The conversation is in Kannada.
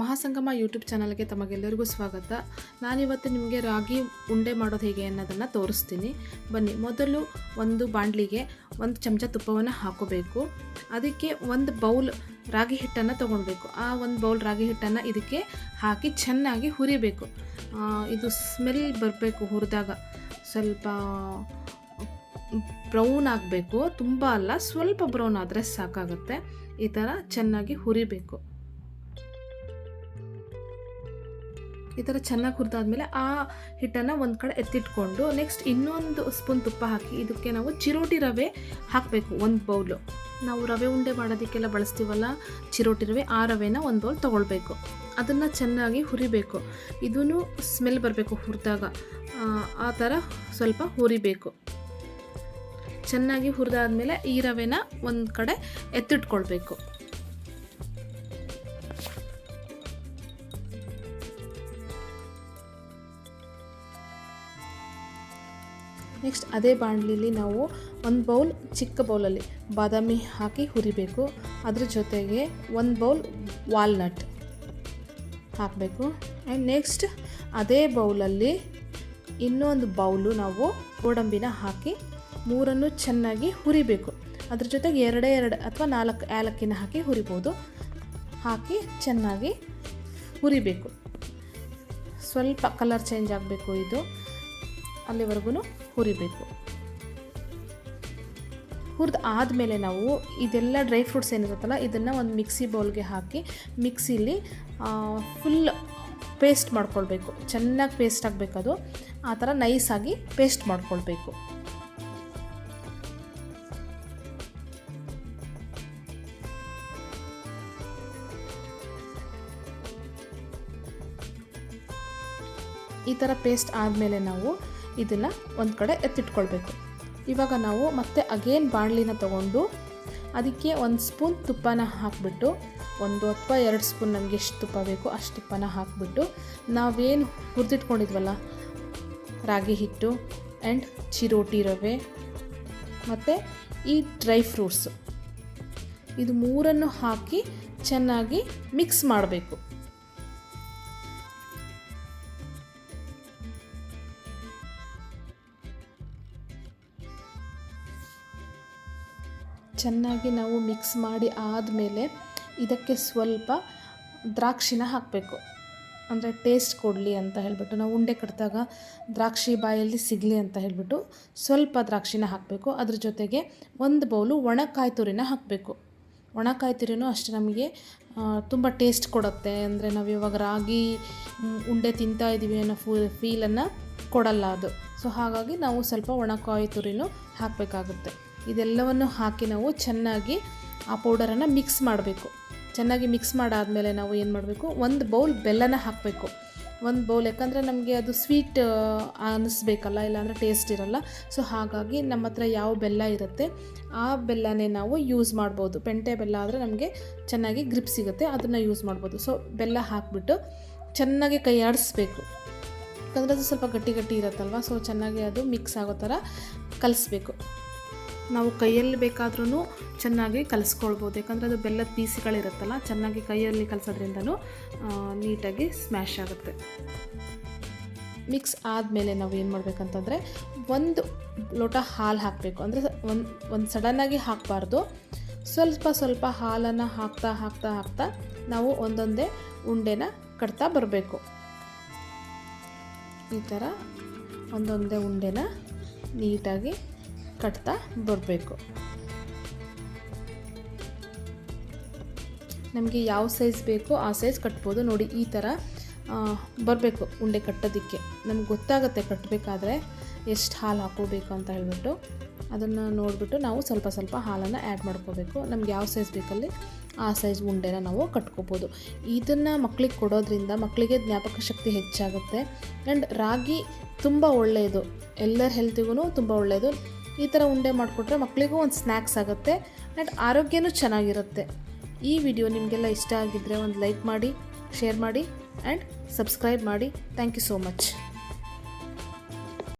ಮಹಾಸಂಗಮ ಯೂಟ್ಯೂಬ್ ಚಾನಲ್ಗೆ ತಮಗೆಲ್ಲರಿಗೂ ಸ್ವಾಗತ. ನಾನಿವತ್ತು ನಿಮಗೆ ರಾಗಿ ಉಂಡೆ ಮಾಡೋದು ಹೇಗೆ ಅನ್ನೋದನ್ನು ತೋರಿಸ್ತೀನಿ. ಬನ್ನಿ, ಮೊದಲು ಒಂದು ಬಾಣಲಿಗೆ ಒಂದು ಚಮಚ ತುಪ್ಪವನ್ನು ಹಾಕೋಬೇಕು. ಅದಕ್ಕೆ ಒಂದು ಬೌಲ್ ರಾಗಿ ಹಿಟ್ಟನ್ನು ತೊಗೊಳ್ಬೇಕು ಆ ಒಂದು ಬೌಲ್ ರಾಗಿ ಹಿಟ್ಟನ್ನು ಇದಕ್ಕೆ ಹಾಕಿ ಚೆನ್ನಾಗಿ ಹುರಿಬೇಕು. ಇದು ಸ್ಮೆಲ್ ಬರಬೇಕು ಹುರಿದಾಗ. ಸ್ವಲ್ಪ ಬ್ರೌನ್ ಆಗಬೇಕು. ತುಂಬ ಅಲ್ಲ, ಸ್ವಲ್ಪ ಬ್ರೌನ್ ಆದರೆ ಸಾಕಾಗುತ್ತೆ. ಈ ಥರ ಚೆನ್ನಾಗಿ ಹುರಿಬೇಕು. ಈ ಥರ ಚೆನ್ನಾಗಿ ಹುರಿದಾದ್ಮೇಲೆ ಆ ಹಿಟ್ಟನ್ನು ಒಂದು ಕಡೆ ಎತ್ತಿಟ್ಕೊಂಡು ನೆಕ್ಸ್ಟ್ ಇನ್ನೊಂದು ಸ್ಪೂನ್ ತುಪ್ಪ ಹಾಕಿ ಇದಕ್ಕೆ ನಾವು ಚಿರೋಟಿ ರವೆ ಹಾಕಬೇಕು, ಒಂದು ಬೌಲು ನಾವು ರವೆ ಉಂಡೆ ಮಾಡೋದಕ್ಕೆಲ್ಲ ಬಳಸ್ತೀವಲ್ಲ, ಚಿರೋಟಿ ರವೆ, ಆ ರವೆನ ಒಂದು ಬೌಲ್ ತೊಗೊಳ್ಬೇಕು. ಅದನ್ನು ಚೆನ್ನಾಗಿ ಹುರಿಬೇಕು. ಇದೂ ಸ್ಮೆಲ್ ಬರಬೇಕು ಹುರಿದಾಗ. ಆ ಥರ ಸ್ವಲ್ಪ ಹುರಿಬೇಕು. ಚೆನ್ನಾಗಿ ಹುರಿದಾದ್ಮೇಲೆ ಈ ರವೆನ ಒಂದು ಕಡೆ ಎತ್ತಿಟ್ಕೊಳ್ಬೇಕು. ನೆಕ್ಸ್ಟ್ ಅದೇ ಬಾಣಲಿಲಿ ನಾವು ಒಂದು ಬೌಲ್ ಚಿಕ್ಕ ಬೌಲಲ್ಲಿ ಬಾದಾಮಿ ಹಾಕಿ ಹುರಿಬೇಕು. ಅದ್ರ ಜೊತೆಗೆ ಒಂದು ಬೌಲ್ ವಾಲ್ನಟ್ ಹಾಕಬೇಕು. ಆ್ಯಂಡ್ ನೆಕ್ಸ್ಟ್ ಅದೇ ಬೌಲಲ್ಲಿ ಇನ್ನೊಂದು ಬೌಲು ನಾವು ಗೋಡಂಬಿನ ಹಾಕಿ ಮೂರನ್ನು ಚೆನ್ನಾಗಿ ಹುರಿಬೇಕು. ಅದ್ರ ಜೊತೆಗೆ ಎರಡೇ ಎರಡು ಅಥವಾ ನಾಲ್ಕು ಏಲಕ್ಕಿನ ಹಾಕಿ ಹುರಿಬೋದು. ಹಾಕಿ ಚೆನ್ನಾಗಿ ಹುರಿಬೇಕು. ಸ್ವಲ್ಪ ಕಲರ್ ಚೇಂಜ್ ಆಗಬೇಕು ಇದು. ಅಲ್ಲಿವರೆಗೂ ಹುರಿಬೇಕು. ಹುರಿದು ಆದಮೇಲೆ ನಾವು ಇದೆಲ್ಲ ಡ್ರೈ ಫ್ರೂಟ್ಸ್ ಏನಿರುತ್ತಲ್ಲ, ಇದನ್ನು ಒಂದು ಮಿಕ್ಸಿ ಬೌಲ್ಗೆ ಹಾಕಿ ಮಿಕ್ಸಿಲಿ ಫುಲ್ ಪೇಸ್ಟ್ ಮಾಡ್ಕೊಳ್ಬೇಕು. ಚೆನ್ನಾಗಿ ಪೇಸ್ಟ್ ಆಗಬೇಕು ಅದು. ಆ ಥರ ನೈಸಾಗಿ ಪೇಸ್ಟ್ ಮಾಡ್ಕೊಳ್ಬೇಕು. ಈ ಥರ ಪೇಸ್ಟ್ ಆದಮೇಲೆ ನಾವು ಇದನ್ನು ಒಂದು ಕಡೆ ಎತ್ತಿಟ್ಕೊಳ್ಬೇಕು. ಇವಾಗ ನಾವು ಮತ್ತೆ ಅಗೇನ್ ಬಾಣಲಿನ ತಗೊಂಡು ಅದಕ್ಕೆ ಒಂದು ಸ್ಪೂನ್ ತುಪ್ಪನ ಹಾಕಿಬಿಟ್ಟು, ಒಂದು ಅಥವಾ ಎರಡು ಸ್ಪೂನ್ ನಮಗೆ ಎಷ್ಟು ತುಪ್ಪ ಬೇಕು ಅಷ್ಟು ತುಪ್ಪನ ಹಾಕಿಬಿಟ್ಟು ನಾವೇನು ಹುರಿದಿಟ್ಕೊಂಡಿದ್ವಲ್ಲ, ರಾಗಿ ಹಿಟ್ಟು ಆ್ಯಂಡ್ ಚಿರೋಟಿ ರವೆ ಮತ್ತು ಈ ಡ್ರೈ ಫ್ರೂಟ್ಸು ಇದು ಮೂರನ್ನು ಹಾಕಿ ಚೆನ್ನಾಗಿ ಮಿಕ್ಸ್ ಮಾಡಬೇಕು. ಚೆನ್ನಾಗಿ ನಾವು ಮಿಕ್ಸ್ ಮಾಡಿ ಆದಮೇಲೆ ಇದಕ್ಕೆ ಸ್ವಲ್ಪ ದ್ರಾಕ್ಷಿನ ಹಾಕಬೇಕು. ಅಂದರೆ ಟೇಸ್ಟ್ ಕೊಡಲಿ ಅಂತ ಹೇಳಿಬಿಟ್ಟು, ನಾವು ಉಂಡೆ ಕಟ್ಟಿದಾಗ ದ್ರಾಕ್ಷಿ ಬಾಯಲ್ಲಿ ಸಿಗಲಿ ಅಂತ ಹೇಳಿಬಿಟ್ಟು ಸ್ವಲ್ಪ ದ್ರಾಕ್ಷಿನ ಹಾಕಬೇಕು. ಅದ್ರ ಜೊತೆಗೆ ಒಂದು ಬೌಲು ಒಣ ಕಾಯಿ ತುರಿನ ಹಾಕಬೇಕು. ಒಣ ಕಾಯಿ ತುರಿನೂ ಅಷ್ಟು ನಮಗೆ ತುಂಬ ಟೇಸ್ಟ್ ಕೊಡುತ್ತೆ. ಅಂದರೆ ನಾವು ಇವಾಗ ರಾಗಿ ಉಂಡೆ ತಿಂತಾ ಇದ್ದೀವಿ ಅನ್ನೋ ಫೂ ಫೀಲನ್ನು ಕೊಡಲ್ಲ ಅದು. ಸೊ ಹಾಗಾಗಿ ನಾವು ಸ್ವಲ್ಪ ಒಣ ಕಾಯಿ ತುರಿನೂ ಹಾಕಬೇಕಾಗುತ್ತೆ. ಇದೆಲ್ಲವನ್ನು ಹಾಕಿ ನಾವು ಚೆನ್ನಾಗಿ ಆ ಪೌಡರನ್ನು ಮಿಕ್ಸ್ ಮಾಡಬೇಕು. ಚೆನ್ನಾಗಿ ಮಿಕ್ಸ್ ಮಾಡಾದಮೇಲೆ ನಾವು ಏನು ಮಾಡಬೇಕು? ಒಂದು ಬೌಲ್ ಬೆಲ್ಲನ ಹಾಕಬೇಕು. ಒಂದು ಬೌಲ್ ಯಾಕಂದರೆ ನಮಗೆ ಅದು ಸ್ವೀಟ್ ಅನ್ನಿಸ್ಬೇಕಲ್ಲ ಇಲ್ಲಾಂದರೆ ಟೇಸ್ಟ್ ಇರಲ್ಲ. ಸೊ ಹಾಗಾಗಿ ನಮ್ಮ ಹತ್ರ ಯಾವ ಬೆಲ್ಲ ಇರುತ್ತೆ, ಆ ಬೆಲ್ಲನೇ ನಾವು ಯೂಸ್ ಮಾಡ್ಬೋದು. ಪೆಂಟೆ ಬೆಲ್ಲ ಆದರೆ ನಮಗೆ ಚೆನ್ನಾಗಿ ಗ್ರಿಪ್ ಸಿಗುತ್ತೆ, ಅದನ್ನು ಯೂಸ್ ಮಾಡ್ಬೋದು. ಸೊ ಬೆಲ್ಲ ಹಾಕಿಬಿಟ್ಟು ಚೆನ್ನಾಗಿ ಕೈ ಆಡಿಸ್ಬೇಕು ಯಾಕಂದರೆ ಅದು ಸ್ವಲ್ಪ ಗಟ್ಟಿ ಗಟ್ಟಿ ಇರುತ್ತಲ್ವ? ಸೊ ಚೆನ್ನಾಗಿ ಅದು ಮಿಕ್ಸ್ ಆಗೋ ಥರ ಕಲಿಸ್ಬೇಕು. ನಾವು ಕೈಯಲ್ಲಿ ಬೇಕಾದ್ರೂ ಚೆನ್ನಾಗಿ ಕಲಿಸ್ಕೊಳ್ಬೋದು. ಯಾಕಂದರೆ ಅದು ಬೆಲ್ಲದ ಪೀಸ್ಗಳಿರುತ್ತಲ್ಲ, ಚೆನ್ನಾಗಿ ಕೈಯಲ್ಲಿ ಕಲಿಸೋದ್ರಿಂದನೂ ನೀಟಾಗಿ ಸ್ಮ್ಯಾಶ್ ಆಗುತ್ತೆ. ಮಿಕ್ಸ್ ಆದಮೇಲೆ ನಾವು ಏನು ಮಾಡಬೇಕಂತಂದರೆ, ಒಂದು ಲೋಟ ಹಾಲು ಹಾಕಬೇಕು. ಅಂದರೆ ಒಂದು ಒಂದು ಸಡನ್ನಾಗಿ ಹಾಕಬಾರ್ದು. ಸ್ವಲ್ಪ ಸ್ವಲ್ಪ ಹಾಲನ್ನು ಹಾಕ್ತಾ ಹಾಕ್ತಾ ಹಾಕ್ತಾ ನಾವು ಒಂದೊಂದೇ ಉಂಡೆನ ಕಟ್ತಾ ಬರಬೇಕು. ಈ ಥರ ಒಂದೊಂದೇ ಉಂಡೆನ ನೀಟಾಗಿ ಕಟ್ತಾ ಬರಬೇಕು. ನಮಗೆ ಯಾವ ಸೈಜ್ ಬೇಕೋ ಆ ಸೈಜ್ ಕಟ್ಬೋದು. ನೋಡಿ, ಈ ಥರ ಬರಬೇಕು ಉಂಡೆ ಕಟ್ಟೋದಕ್ಕೆ. ನಮ್ಗೆ ಗೊತ್ತಾಗುತ್ತೆ ಕಟ್ಟಬೇಕಾದ್ರೆ ಎಷ್ಟು ಹಾಲು ಹಾಕೋಬೇಕು ಅಂತ ಹೇಳಿಬಿಟ್ಟು. ಅದನ್ನು ನೋಡಿಬಿಟ್ಟು ನಾವು ಸ್ವಲ್ಪ ಸ್ವಲ್ಪ ಹಾಲನ್ನು ಆ್ಯಡ್ ಮಾಡ್ಕೋಬೇಕು. ನಮ್ಗೆ ಯಾವ ಸೈಜ್ ಬೇಕಲ್ಲಿ ಆ ಸೈಜ್ ಉಂಡೆನ ನಾವು ಕಟ್ಕೋಬೋದು. ಇದನ್ನು ಮಕ್ಕಳಿಗೆ ಕೊಡೋದ್ರಿಂದ ಮಕ್ಕಳಿಗೆ ಜ್ಞಾಪಕ ಶಕ್ತಿ ಹೆಚ್ಚಾಗುತ್ತೆ. ಆ್ಯಂಡ್ ರಾಗಿ ತುಂಬ ಒಳ್ಳೆಯದು. ಎಲ್ಲರ ಹೆಲ್ತಿಗೂ ತುಂಬ ಒಳ್ಳೆಯದು. ಈ ಥರ ಉಂಡೆ ಮಾಡಿಕೊಟ್ರೆ ಮಕ್ಕಳಿಗೂ ಒಂದು ಸ್ನ್ಯಾಕ್ಸ್ ಆಗುತ್ತೆ ಆ್ಯಂಡ್ ಆರೋಗ್ಯನೂ ಚೆನ್ನಾಗಿರುತ್ತೆ. ಈ ವಿಡಿಯೋ ನಿಮಗೆಲ್ಲ ಇಷ್ಟ ಆಗಿದ್ದರೆ ಒಂದು ಲೈಕ್ ಮಾಡಿ, ಶೇರ್ ಮಾಡಿ ಆ್ಯಂಡ್ ಸಬ್ಸ್ಕ್ರೈಬ್ ಮಾಡಿ. Thank you so much.